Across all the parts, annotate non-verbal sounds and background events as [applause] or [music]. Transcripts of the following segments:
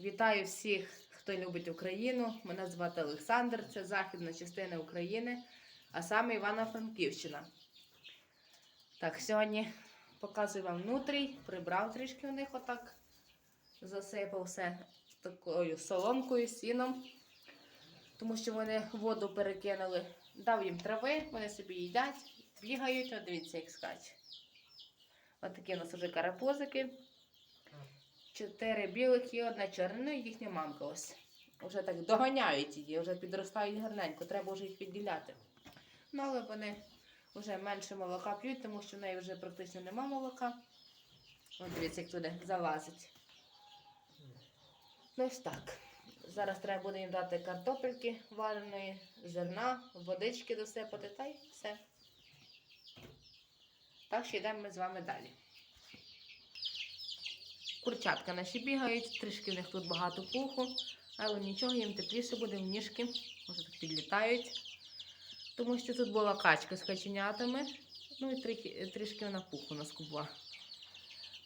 Вітаю всіх, хто любить Україну. Мене звати Олександр, це західна частина України, а саме Івано-Франківщина. Так, сьогодні показую вам внутрій, прибрав трішки у них отак, засипав все такою соломкою, сіном, тому що вони воду перекинули. Дав їм трави, вони собі їдять, бігають, от дивіться, як скаче. Ось такі у нас вже карапузики. Чотири білих і одна чорна. Ну і їхня мамка ось. Вже так доганяють її, вже підростають гарненько, треба вже їх відділяти. Ну, але вони вже менше молока п'ють, тому що в неї вже практично нема молока. От дивіться, як туди залазить. Ну ось так. Зараз треба буде їм дати картопельки вареної, зерна, водички досипати та й все. Так що йдемо ми з вами далі. Курчатка наші бігають, трішки в них тут багато пуху, але нічого, їм тепліше буде в ніжки, може так підлітають. Тому що тут була качка з каченятами, ну і трішки, вона пуху наскубла.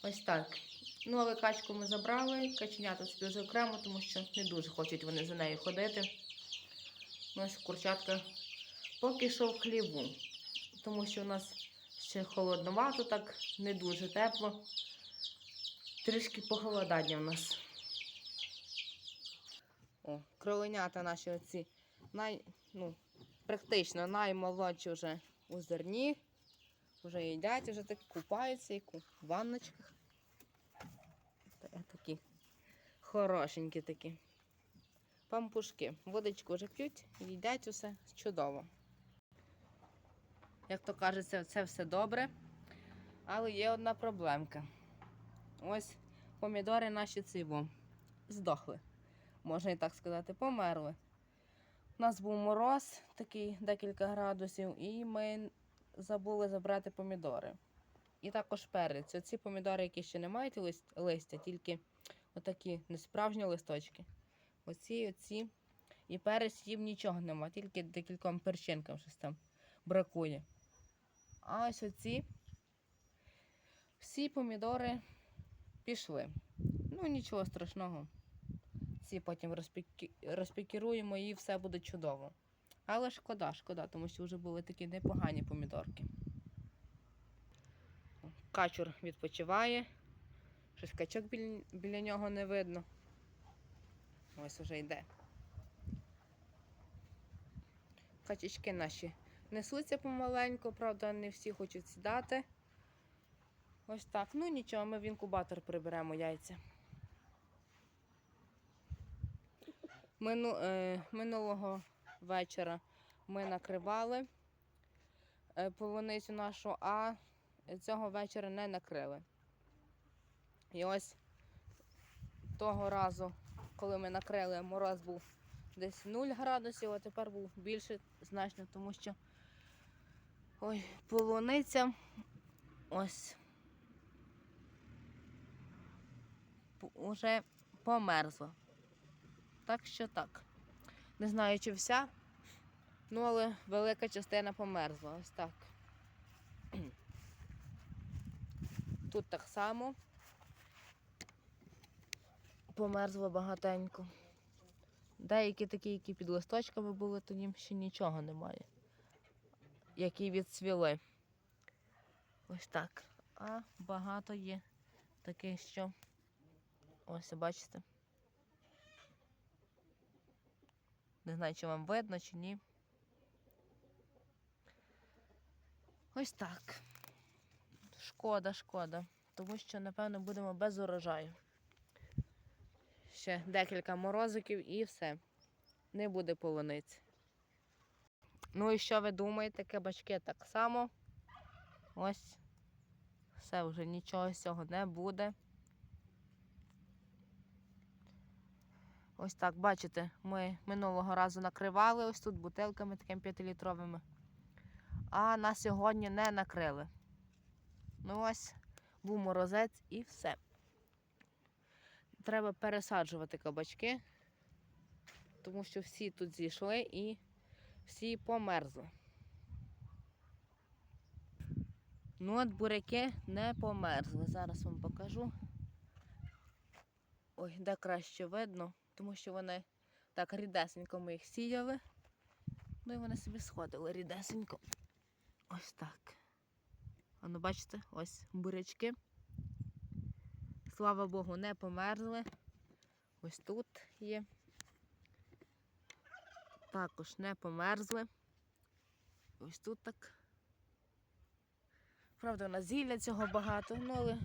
Ось так. Ну, але качку ми забрали, каченята собі вже окремо, тому що не дуже хочуть вони за нею ходити. Ну, Ось курчатка поки що в хліву, тому що у нас ще холодновато, так не дуже тепло. Трішки похолодання в нас. О, кроленята наші оці най, ну, практично наймолодші вже у зерні. Вже їдять, вже так купаються як у ванночках. Та такі хорошенькі такі. Пампушки. Водичку вже п'ють, їдять усе чудово. Як то кажеться, це все добре. Але є одна проблемка. Ось помідори наші циво здохли. Можна і так сказати, померли. У нас був мороз, такий декілька градусів, і ми забули забрати помідори. І також перець. Оці помідори, які ще не мають лист- листя, тільки отакі несправжні листочки. Оці, оці. І перець їм нічого нема, тільки декільком перчинкам щось там бракує. А ось оці всі помідори пішли. Ну, нічого страшного. Ці потім розпікі... розпікіруємо і все буде чудово. Але шкода, шкода, тому що вже були такі непогані помідорки. Качур відпочиває. Щось качок біля, біля нього не видно. Ось уже йде. Качечки наші несуться помаленьку, правда, не всі хочуть сідати. Ось так. Ну нічого, ми в інкубатор приберемо яйця. Мину, е, минулого вечора ми накривали е, полуницю нашу, а цього вечора не накрили. І ось того разу, коли ми накрили, мороз був десь 0 градусів, а тепер був більше значно, тому що ой, полуниця ось уже померзла. Так що так. Не знаю, чи вся, ну але велика частина померзла. Ось так. [clears throat] Тут так само померзло багатенько. Деякі такі, які під листочками були, то їм ще нічого немає. Які відцвіли. Ось так. А багато є таких, що ось бачите. Не знаю, чи вам видно, чи ні. Ось так. Шкода, шкода. Тому що, напевно, будемо без урожаю. Ще декілька морозиків і все. Не буде полуниці. Ну і що ви думаєте, кабачки так само. Ось. Все, вже нічого з цього не буде. Ось так, бачите, ми минулого разу накривали ось тут бутилками такими 5-літровими. А на сьогодні не накрили. Ну ось, був морозець і все. Треба пересаджувати кабачки, тому що всі тут зійшли і всі померзли. Ну от буряки не померзли. Зараз вам покажу. Ой, де краще видно, тому що вони так рідесенько ми їх сіяли. Ну і вони собі сходили рідесенько. Ось так. А ну бачите, ось бурячки. Слава Богу, не померзли. Ось тут є. Також не померзли. Ось тут так. Правда, у нас зілля цього багато, ну але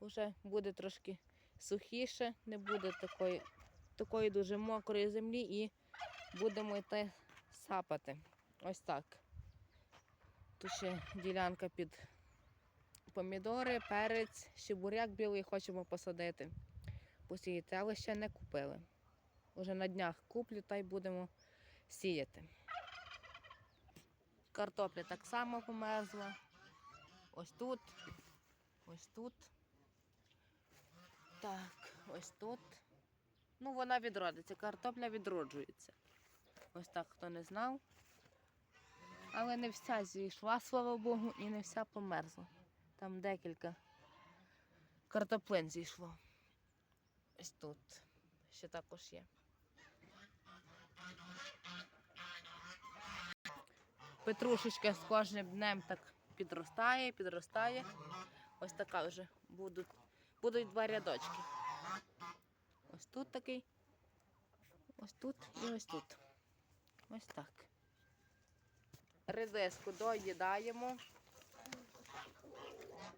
вже буде трошки сухіше, не буде такої, такої дуже мокрої землі і будемо йти сапати. Ось так. Тут ще ділянка під помідори, перець, ще буряк білий хочемо посадити. Посіяти, але ще не купили. Уже на днях куплю та й будемо сіяти. Картопля так само померзла. Ось тут, ось тут. Так, ось тут. Ну, вона відродиться, картопля відроджується. Ось так, хто не знав. Але не вся зійшла, слава Богу, і не вся померзла. Там декілька картоплин зійшло. Ось тут. Ще також є. Петрушечка з кожним днем так підростає, підростає. Ось така вже будуть, будуть два рядочки. Ось тут такий, ось тут і ось тут. Ось так. Редиску доїдаємо.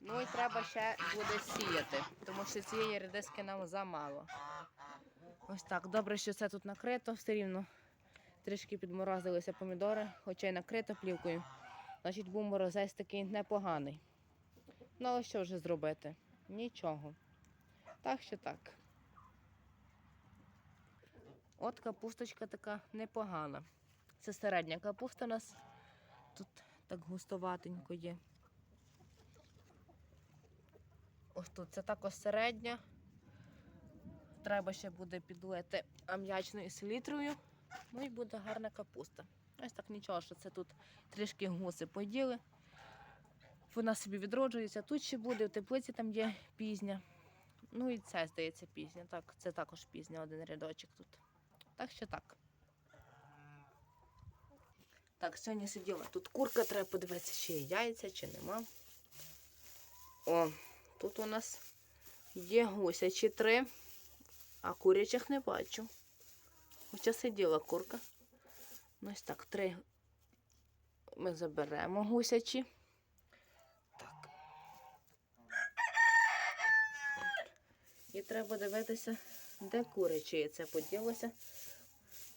Ну і треба ще буде сіяти, тому що цієї редиски нам замало. Ось так. Добре, що це тут накрито, все рівно трішки підморозилися помідори, хоча й накрито плівкою. Значить, був морозець такий непоганий. Ну, але що вже зробити? Нічого. Так що так. От капусточка така непогана. Це середня капуста у нас. Тут так густоватенько є. Ось тут це також середня. Треба ще буде підлити ам'ячною селітрою. Ну і буде гарна капуста. Ось так нічого, що це тут трішки гуси поділи. Вона собі відроджується. Тут ще буде, в теплиці там є пізня. Ну і це, здається, пізня. Так, це також пізня, один рядочок тут. Так що так. Так, сьогодні сиділа. Тут курка, треба подивитися, чи є яйця, чи нема. О, тут у нас є гусячі три, а курячих не бачу. Хоча сиділа курка. Ось так, три ми заберемо гусячі. І треба дивитися, де куряче яйце поділося.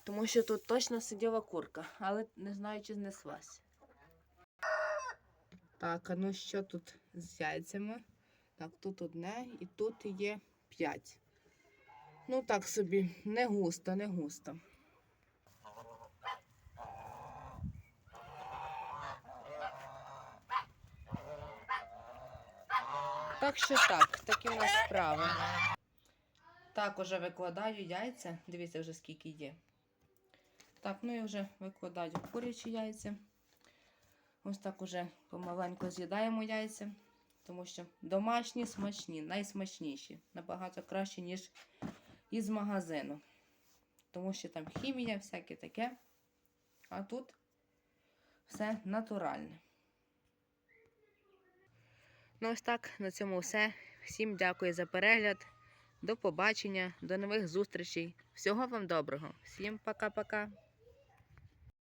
Тому що тут точно сиділа курка, але не знаю, чи знеслась. Так, а ну що тут з яйцями? Так, тут одне і тут є п'ять. Ну так собі, не густо, не густо. Так що так, такі у нас справи. Так, уже викладаю яйця. Дивіться вже скільки є. Так, ну і вже викладаю курячі яйця. Ось так уже помаленьку з'їдаємо яйця, тому що домашні смачні, найсмачніші. Набагато краще, ніж із магазину. Тому що там хімія, всяке таке. А тут все натуральне. Ну, ось так, на цьому все. Всім дякую за перегляд. До побачення, до нових зустрічей. Всього вам доброго. Всім пока-пока.